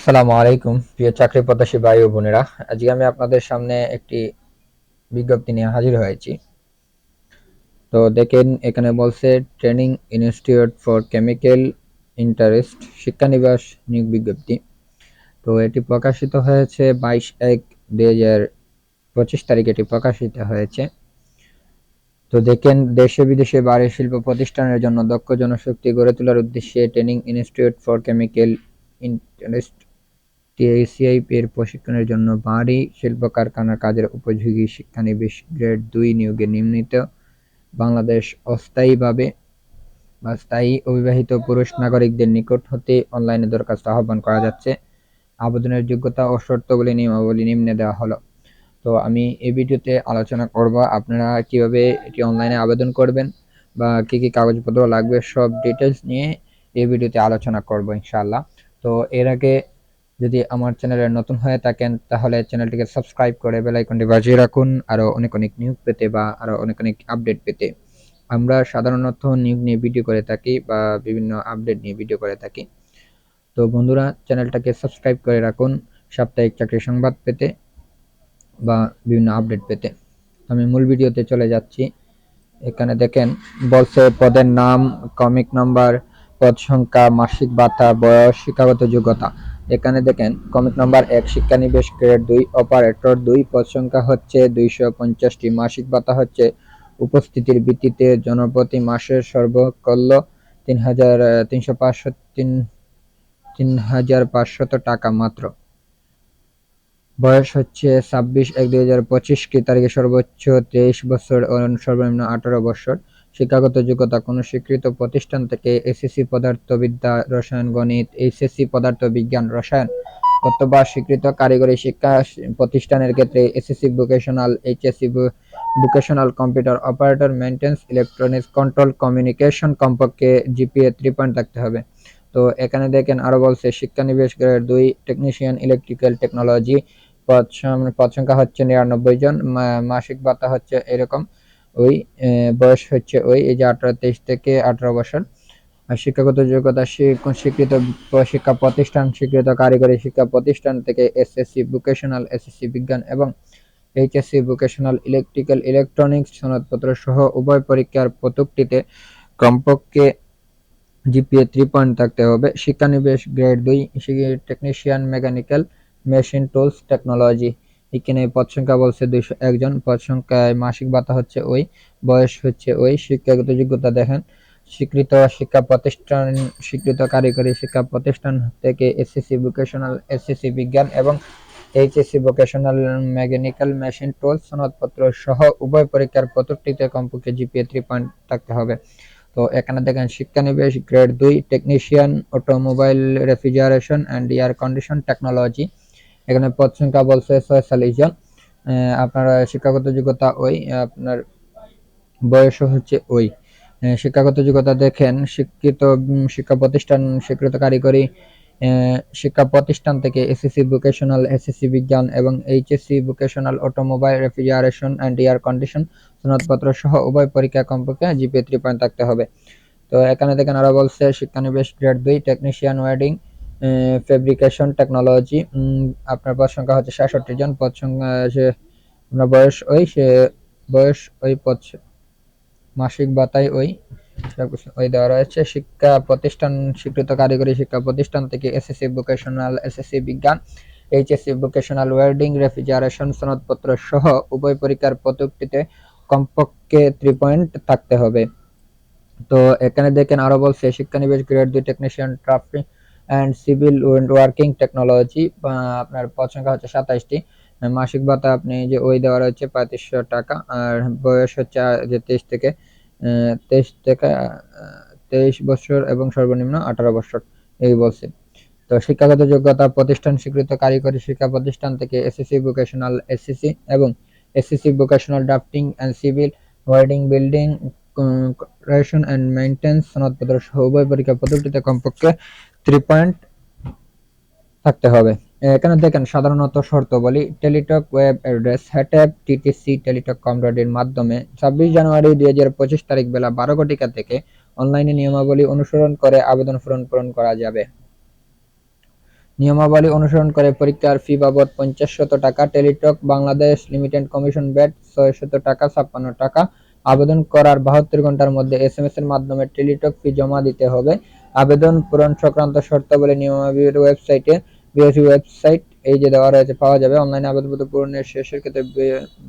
আসসালামু আলাইকুম, প্রিয় চাকরি প্রত্যাশী ভাই ও বোনেরা। আজকে আমি আপনাদের সামনে একটি বিজ্ঞপ্তি নিয়ে হাজির হয়েছি। তো দেখেন, এখানে বলছে, training institute for chemical interest, শিক্ষানিবাস নিয়োগ বিজ্ঞপ্তি। তো এটি প্রকাশিত হয়েছে বাইশ এক দুই হাজার পঁচিশ তারিখ এটি প্রকাশিত হয়েছে। তো দেখেন, দেশে বিদেশে বাড়ি, শিল্প প্রতিষ্ঠানের জন্য দক্ষ জনশক্তি গড়ে তোলার উদ্দেশ্যে training institute for chemical interest TICI এর প্রশিক্ষণের জন্য বাড়ি শিল্প কারখানার কাজের উপযোগী শিক্ষানবিশ গ্রেড দুই নিয়োগে নিম্নিত। বাংলাদেশ অস্থায়ীভাবে বা স্থায়ী অবিবাহিত পুরুষ নাগরিকদের নিকট হতে অনলাইনে দরখাস্ত আহ্বান করা যাচ্ছে। আবেদনের যোগ্যতা ও শর্তগুলি নিয়মাবলী নিম্নে দেওয়া হলো। তো আমি এই ভিডিওতে আলোচনা করব আপনারা কীভাবে এটি অনলাইনে আবেদন করবেন বা কি কি কাগজপত্র লাগবে সব ডিটেলস নিয়ে এই ভিডিওতে আলোচনা করব ইনশাআল্লাহ। তো এর আগে যদি আমার চ্যানেলে নতুন হয়ে থাকেন, তাহলে চ্যানেলটিকে সাবস্ক্রাইব করে বেল আইকনটি বাজিয়ে রাখুন। আরও অনেক অনেক নিউজ পেতে বা আরও অনেক অনেক আপডেট পেতে। আমরা সাধারণত নিউজ নিয়ে ভিডিও করে থাকি বা বিভিন্ন আপডেট নিয়ে ভিডিও করে থাকি। তো বন্ধুরা চ্যানেলটাকে সাবস্ক্রাইব করে রাখুন। সাপ্তাহিক চাকরি সংবাদ পেতে বা বিভিন্ন আপডেট পেতে। আমি মূল ভিডিওতে চলে যাচ্ছি। এখানে দেখেন, বলছে পদের নাম কমিক নাম্বার পদ সংখ্যা, মাসিক ভাতা, বয়স, শিক্ষাগত যোগ্যতা। এখানে দেখেন কমিক নাম্বার এক শিক্ষানিবেশ গ্রেড দুই অপারেটর দুই, পদ সংখ্যা হচ্ছে দুইশো পঞ্চাশটি, মাসিক ভাতা হচ্ছে উপস্থিতির ভিত্তিতে জনপ্রতি মাসের সর্বকল্য তিন হাজার তিনশো পাঁচশো, তিন তিন হাজার পাঁচশত টাকা মাত্র। বয়স হচ্ছে ছাব্বিশ এক দুই হাজার পঁচিশ কি তারিখে সর্বোচ্চ তেইশ বছর ও সর্বনিম্ন আঠারো বছর? শিক্ষাগত যোগ্যতা কোনো স্বীকৃত প্রতিষ্ঠান থেকে এসএসসি পদার্থবিদ্যা রসায়ন, গণিত, এইচএসসি পদার্থ বিজ্ঞান রসায়ন অথবা স্বীকৃত কারিগরি শিক্ষা প্রতিষ্ঠানের ক্ষেত্রে SSC vocational HSC vocational computer operator maintenance electronics control communication কমপক্ষে জিপিএ থ্রি পয়েন্ট থাকতে হবে। তো এখানে দেখেন আরও বলছে, শিক্ষানিবেশ গ্রেড দুই টেকনিশিয়ান ইলেকট্রিক্যাল টেকনোলজি পদ সংখ্যা হচ্ছে নিরানব্বই জন মাসিক ভাতা হচ্ছে এরকম। ওই বয়স হচ্ছে ওই, এই যে আঠারো তেইশ থেকে আঠারো বছর। শিক্ষাগত যোগ্যতা স্বীকৃত শিক্ষা প্রতিষ্ঠান, স্বীকৃত কারিগরি শিক্ষা প্রতিষ্ঠান থেকে এসএসসি ভোকেশনাল এসএসসি বিজ্ঞান এবং এইচএসসি ভোকেশনাল ইলেকট্রিক্যাল ইলেকট্রনিক্স সনদপত্র সহ উভয় পরীক্ষার প্রতুকটিতে কমপক্ষে জিপিএ থ্রি পয়েন্ট থাকতে হবে। শিক্ষানিবেশ গ্রেড দুই technician mechanical machine tools technology এখানে পদ সংখ্যা বলছে দুইশো একজন পদ সংখ্যায় মাসিক ভাতা হচ্ছে ওই, বয়স হচ্ছে ওই। শিক্ষাগত যোগ্যতা দেখেন, স্বীকৃত শিক্ষা প্রতিষ্ঠান, স্বীকৃত কারিগরি শিক্ষা প্রতিষ্ঠান থেকে এসএসসি ভোকেশনাল এসএসসি বিজ্ঞান এবং HSC vocational mechanical machine tool সনদপত্র সহ উভয় পরীক্ষার প্রতিটিতে কমপক্ষে জিপিএ থ্রি পয়েন্ট থাকতে হবে। তো এখানে দেখেন, শিক্ষানিবেশ গ্রেড দুই technician automobile refrigeration and air condition technology এখানে পদ সংখ্যা বলছে ছয়চল্লিশ জন। আপনার শিক্ষাগত যোগ্যতা ওই, আপনার বয়স হচ্ছে ওই। শিক্ষাগত যোগ্যতা দেখেন, শিক্ষিত শিক্ষা প্রতিষ্ঠান স্বীকৃত কারিগরি শিক্ষা প্রতিষ্ঠান থেকে এসএসসি ভোকেশনাল এসএসসি বিজ্ঞান এবং HSC vocational automobile refrigeration and air condition সনদপত্র সহ উভয় পরীক্ষা কমপক্ষে জিপিএ থ্রি পয়েন্ট থাকতে হবে। তো এখানে দেখেন আরও বলছে, শিক্ষানিবেশ গ্রেড দুই টেকনিশিয়ান ওয়েডিং ফেব্রিকেশন টেকনোলজি আপনার পদ সংখ্যা হচ্ছে সাতষট্টি জন, পদ সংখ্যা আপনার বয়স ওই, সে বয়স ওই পদ মাসিক বাতাই ওই ওই দেওয়া রয়েছে। শিক্ষা প্রতিষ্ঠান, স্বীকৃত কারিগরি শিক্ষা প্রতিষ্ঠান থেকে এসএসসি ভোকেশনাল এসএসসি বিজ্ঞান, এইচএসসি ভোকেশনাল ওয়েল্ডিং রেফ্রিজারেশন সনদপত্র সহ উভয় পরীক্ষার প্রযুক্তিতে কমপক্ষে থ্রি পয়েন্ট থাকতে হবে। তো এখানে দেখেন আরও বলছে, শিক্ষানিবেশ গ্রেড দুই technician traffic and civil working technology আপনার পদ সংখ্যা হচ্ছে সাতাইশটি। মাসিক ভাতা আপনি যে ওই দেওয়া রয়েছে পঁয়ত্রিশশো টাকা, আর বয়স হচ্ছে যে তেইশ থেকে তেইশ থেকে তেইশ বছর এবং সর্বনিম্ন আঠারো বছর, এই বলছে। তো শিক্ষাগত যোগ্যতা, প্রতিষ্ঠান স্বীকৃত, কারিগরি শিক্ষা প্রতিষ্ঠান থেকে এসএসসি ভোকেশনাল এসএসসি এবং SSC vocational drafting and civil wording building ration and maintenance সনদপত্র সহ উভয় পরীক্ষা পদ্ধতিতে কমপক্ষে থ্রি পয়েন্ট থাকতে হবে। এখানে দেখেন সাধারণত শর্ত বলি, টেলিটক ওয়েব অ্যাড্রেস হ্যাটঅ্যাপ টিটিসি টেলিটক কমরেডের মাধ্যমে ছাব্বিশ জানুয়ারি দুই হাজার পঁচিশ তারিখ বেলা বারো ঘটিকা থেকে অনলাইনে নিয়মাবলী অনুসরণ করে আবেদন ফর্ম পূরণ করা যাবে। নিয়মাবলী অনুসরণ করে পরীক্ষার ফি বাবদ পঞ্চাশ শত টাকা, Teletalk Bangladesh limited commission VAT ছয় শত টাকা, ছাপ্পান্ন টাকা। আবেদন করার বাহাত্তর ঘণ্টার মধ্যে এস এম এস এর মাধ্যমে টেলিটক ফি জমা দিতে হবে। আবেদন পূরণ সংক্রান্ত শর্তাবলী নিয়মাবলীর ওয়েবসাইটে বিএসসি ওয়েবসাইট এই যে দেওয়া রয়েছে, পাওয়া যাবে। অনলাইনে আবেদনপত্র পূরণের শেষের ক্ষেত্রে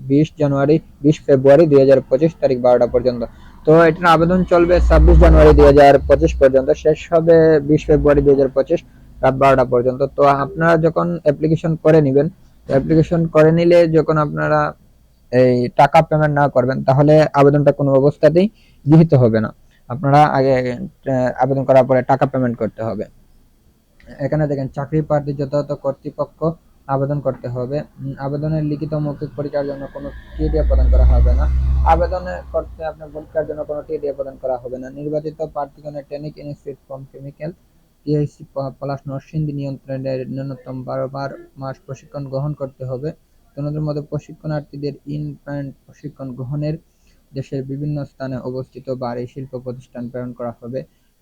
বিশ জানুয়ারি, বিশ ফেব্রুয়ারি দুই হাজার পঁচিশ তারিখ বারোটা পর্যন্ত। তো এটার আবেদন চলবে ছাব্বিশ জানুয়ারি দুই হাজার পঁচিশ পর্যন্ত, শেষ হবে বিশ ফেব্রুয়ারি দুই হাজার পঁচিশ রাত বারোটা পর্যন্ত। তো আপনারা যখন অ্যাপ্লিকেশন করে নেবেন অ্যাপ্লিকেশন করে নিলে যখন আপনারা এই টাকা পেমেন্ট না করবেন, তাহলে আবেদনটা কোনো অবস্থাতেই গৃহীত হবে না। আপনারা আগে আবেদন করার পরে টাকা পেমেন্ট করতে হবে। এখানে দেখেন, চাকরি প্রার্থী যথাযথ কর্তৃপক্ষ আবেদন করতে হবে। আবেদনের লিখিত মৌখিক পরীক্ষার জন্য কোনো টিডিএ প্রদান করা হবে না। আবেদনের করতে আপনার পরীক্ষার জন্য কোনো টিডিএ প্রদান করা হবে না। নির্বাচিত প্রার্থীগণের training institute from chemical TIC Palash Narsingdi নিয়ন্ত্রণের ন্যূনতম বারো বার মাস প্রশিক্ষণ গ্রহণ করতে হবে। তন্মধ্যে মধ্যে প্রশিক্ষণার্থীদের ইন প্রশিক্ষণ গ্রহণের দেশের বিভিন্ন স্থানে অবস্থিত বাড়ি শিল্প প্রতিষ্ঠান প্রেরণ করা হবে।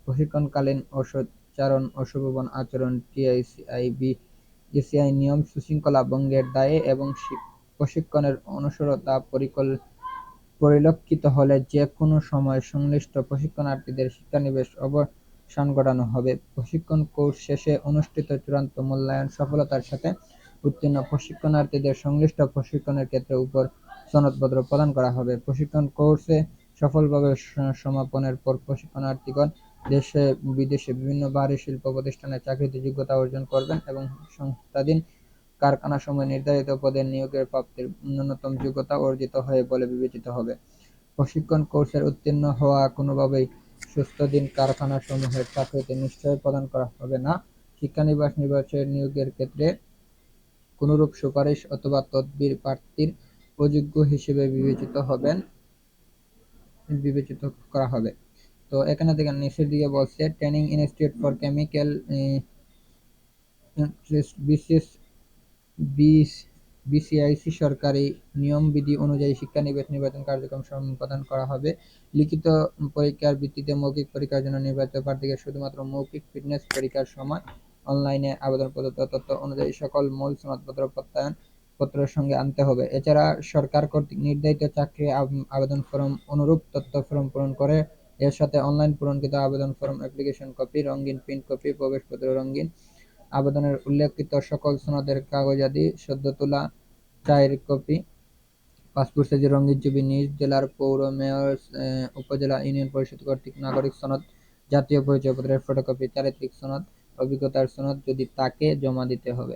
প্রশিক্ষণকালীন ওষুধচারণ অশুভবন আচরণ টিআইসিআইবি এসিআই নিয়ম সুশৃঙ্খলা ভঙ্গের দায়ে এবং প্রশিক্ষণের অনুসরতা পরিকল, পরিলক্ষিত হলে যে কোনো সময় সংশ্লিষ্ট প্রশিক্ষণার্থীদের শিক্ষানিবেশ অবসান ঘটানো হবে। প্রশিক্ষণ কোর্স শেষে অনুষ্ঠিত চূড়ান্ত মূল্যায়ন সফলতার সাথে উত্তীর্ণ প্রশিক্ষণার্থীদের সংশ্লিষ্ট প্রশিক্ষণের ক্ষেত্রে উপর সনদপত্র প্রদান করা হবে। প্রশিক্ষণ কোর্সে সফলভাবে সমাপনের পর প্রশিক্ষণার্থীগণ দেশে, বিদেশে বিভিন্ন ভারী শিল্প প্রতিষ্ঠানে চাকরিতে যোগ্যতা অর্জন করবেন এবং সংস্থাধীন কারখানা সময় নির্ধারিত পদে নিয়োগের প্রাপ্তির ন্যূনতম যোগ্যতা অর্জিত হয়ে বলে বিবেচিত হবে। প্রশিক্ষণ কোর্সের উত্তীর্ণ হওয়া কোনোভাবেই সুস্থদিন কারখানা সমূহের চাকরিতে নিশ্চয় প্রদান করা হবে না। নির্বাচনের নিয়োগের ক্ষেত্রে কোনরূপ সুপারিশ অথবা তদবির প্রার্থীর অযোগ্য হিসেবে বিবেচিত হবেন, বিবেচিত করা হবে। তো এখানে দেখেন, নিচের দিকে বলছে training institute for chemical BCS বিস বিসিআইসি সরকারি নিয়ম বিধি অনুযায়ী শিক্ষানিবেশ নির্বাচন কার্যক্রম সম্পাদন করা হবে। লিখিত পরীক্ষার ভিত্তিতে মৌখিক পরীক্ষার জন্য নির্বাচিত প্রার্থীকে শুধুমাত্র মৌখিক ফিটনেস পরীক্ষার সময় অনলাইনে আবেদন প্রদত্ত তথ্য অনুযায়ী সকল মূল সনদপত্র প্রত্যয়ন পত্রের সঙ্গে আনতে হবে। এছাড়া সরকার কর্তৃক নির্ধারিত চাকরি আবেদন ফর্ম অনুরূপ তথ্য ফর্ম পূরণ করে, এর সাথে অনলাইন পূরণকৃত আবেদন ফর্ম, অ্যাপ্লিকেশন কপি, রঙিন প্রিন্ট কপি, প্রবেশপত্র রঙিন, আবেদনের উল্লেখিত সকল সনদের কাগজাদি সদ্য তোলা চায়ের কপি, পাসপোর্ট সাইজের রঙিন ছবি, নিজ জেলার পৌর মেয়র উপজেলা ইউনিয়ন পরিষদ কর্তৃক নাগরিক সনদ, জাতীয় পরিচয়পত্রের ফটোকপি চারিত্রিক সনদ, অভিজ্ঞতার সনদ যদি তাকে জমা দিতে হবে।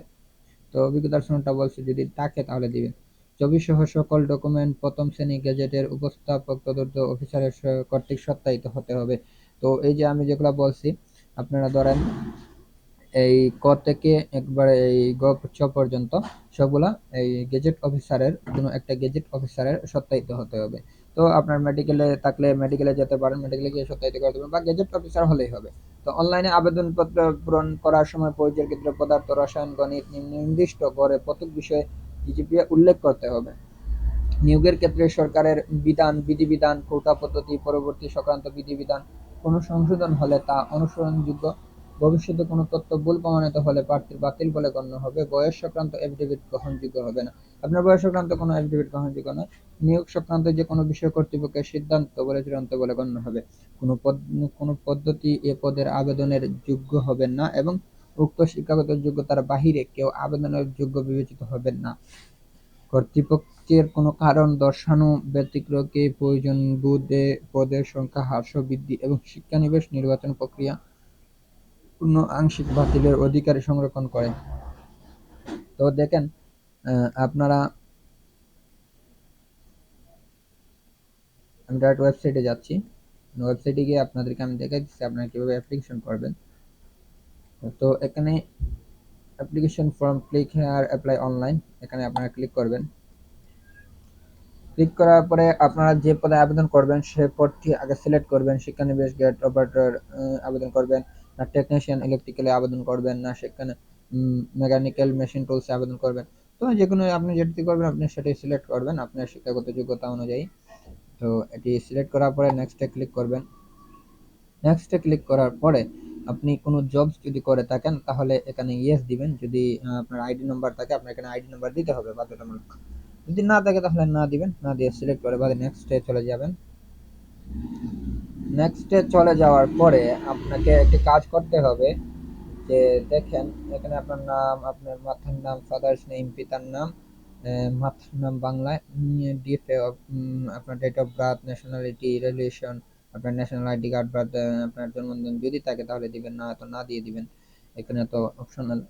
তো অভিজ্ঞতার সনদটা বলছে যদি তাকে তাহলে দিবেন। ছবি সহ সকল ডকুমেন্ট, প্রথম শ্রেণি গেজেটের উপস্থাপক তদন্ত অফিসারের কর্তৃক সত্যায়িত হতে হবে। তো এই যে আমি যেগুলো বলছি, আপনারা ধরেন এই ক থেকে একবারে এই গ ছ পর্যন্ত সবগুলা এই গেজেট অফিসারের, কোনো একটা গেজেট অফিসারের সত্যায়িত হতে হবে। তো আপনার মেডিকেলে থাকলে মেডিকেলে যেতে পারেন মেডিকেলে গিয়ে সত্যায়িত করতে পারেন বা গেজেট অফিসার হলেই হবে। তো অনলাইনে আবেদনপত্র পূরণ করার সময় পরিচয়ের ক্ষেত্রে পদার্থ, রসায়ন, গণিত নির্দিষ্ট করে প্রত্যেক বিষয়ে জিপিএ উল্লেখ করতে হবে। নিয়োগের ক্ষেত্রে সরকারের বিধান, বিধিবিধান, কোটা পদ্ধতি, পরবর্তী সংক্রান্ত বিধিবিধান কোনো সংশোধন হলে তা অনুসরণযোগ্য ভবিষ্যতে কোনো তথ্য ভুল প্রমাণিত হলে প্রার্থীর বাতিল বলে গণ্য হবে। বয়স সংক্রান্ত এফিডেভিট গ্রহণযোগ্য হবে না। আপনার বয়স সংক্রান্ত কোনো এফিডেভিট গ্রহণযোগ্য নয়। নিয়োগ সংক্রান্ত যে কোনো বিষয় কর্তৃপক্ষের সিদ্ধান্ত বলে চূড়ান্ত বলে গণ্য হবে। কোনো পদ, কোনো পদ্ধতি এ পদের আবেদনের যোগ্য হবেন না এবং উক্ত শিক্ষাগত যোগ্যতার বাহিরে কেউ আবেদনের যোগ্য বিবেচিত হবেন না। কর্তৃপক্ষের কোনো কারণ দর্শানো ব্যতিক্রমকে প্রয়োজন বোধে পদের সংখ্যা হ্রাস বৃদ্ধি এবং শিক্ষানিবেশ নির্বাচন প্রক্রিয়া পূর্ণ আংশিক বাতিলের অধিকার সংরক্ষণ করে তো দেখেন আপনারা আমি ডাইরেক্ট ওয়েবসাইটে যাচ্ছি। ওয়েবসাইটে গিয়ে আপনাদেরকে আমি দেখাই দিচ্ছি আপনারা কীভাবে অ্যাপ্লিকেশন করবেন। তো এখানে application form click here apply online এখানে আপনারা ক্লিক করবেন। ক্লিক করার পরে আপনারা যে পদে আবেদন করবেন, সে পদটি আগে সিলেক্ট করবেন। শিক্ষানিবেশ গেট অপারেটর আবেদন করবেন। না টেকনিশিয়ান ইলেকট্রিক্যালে আবেদন করবেন, না সেখানে মেকানিক্যাল মেশিন টুলসে আবেদন করবেন। তো যে কোনো আপনি যেটি করবেন, আপনি সেটাই সিলেক্ট করবেন আপনার শিক্ষাগত যোগ্যতা অনুযায়ী। তো এটি সিলেক্ট করার পরে নেক্সটে ক্লিক করবেন। নেক্সটে ক্লিক করার পরে আপনি কোনো জবস যদি করে থাকেন, তাহলে এখানে ইয়েস দিবেন। যদি আপনার আইডি নাম্বার থাকে, আপনার এখানে আইডি নাম্বার দিতে হবে বাধ্যতামূলক। যদি না থাকে, তাহলে না দিবেন। না দিয়ে সিলেক্ট করে বাদে নেক্সটে চলে যাবেন। নেক্সটে চলে যাওয়ার পরে আপনাকে একটি কাজ করতে হবে যে দেখেন, এখানে আপনার নাম, আপনার মাথার নাম ফাদার্স নেম পিতার নাম মাথার নাম বাংলায় ডিএফএ আপনার date of birth nationality religion আপনার ন্যাশনাল আইডি কার্ড বার্থ আপনার জন্মদিন যদি থাকে তাহলে দিবেন, না তো না দিয়ে দিবেন। এখানে তো অপশনাল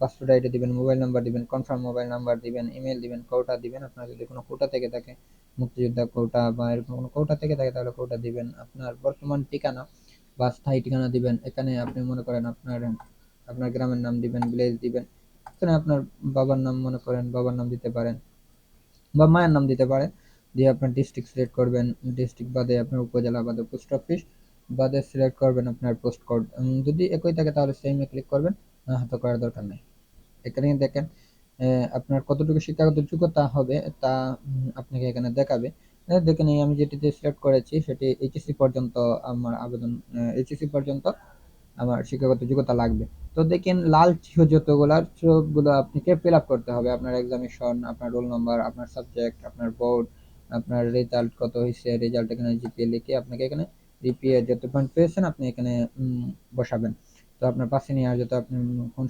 পাসপোর্ট আইডি দিবেন মোবাইল নাম্বার দিবেন কনফার্ম মোবাইল নাম্বার দিবেন ইমেল দিবেন কোটা দিবেন। আপনার যদি কোনো কোটা থেকে থাকে মুক্তিযোদ্ধা কোটা বা এরকম কোনো কোটা থেকে থাকে, তাহলে কোটা দিবেন। আপনার বর্তমান ঠিকানা বা স্থায়ী ঠিকানা দিবেন। এখানে আপনি মনে করেন আপনার আপনার গ্রামের নাম দিবেন ভিলেজ দিবেন। এখানে আপনার বাবার নাম মনে করেন, বাবার নাম দিতে পারেন বা মায়ের নাম দিতে পারেন। দিয়ে আপনার ডিস্ট্রিক্ট সিলেক্ট করবেন। ডিস্ট্রিক্ট বাদে আপনার উপজেলা বাদে পোস্ট অফিস বাদে সিলেক্ট করবেন আপনার পোস্ট কোড যদি একই থাকে তাহলে সেমে ক্লিক করবেন, না হয়তো করার দরকার নেই। এখানে দেখেন আপনার কতটুকু শিক্ষাগত যোগ্যতা হবে তা আপনাকে এখানে দেখাবে। দেখেন এই আমি যেটিতে সিলেক্ট করেছি সেটি এইচএসসি পর্যন্ত আমার আবেদন এইচএসসি পর্যন্ত আমার শিক্ষাগত যোগ্যতা লাগবে। তো দেখেন, লাল চিহ্ন যতগুলো, সবগুলো আপনাকে ফিল আপ করতে হবে। আপনার এক্সামিশন আপনার রোল নাম্বার আপনার সাবজেক্ট আপনার বোর্ড আপনার রেজাল্ট কত হয়েছে রেজাল্ট এখানে জিপিএ লিখে আপনাকে এখানে জিপিএ যত পয়েন্ট পেয়েছেন, আপনি এখানে বসাবেন। তো আপনার পাশে নিয়ে আর যত আপনি কোন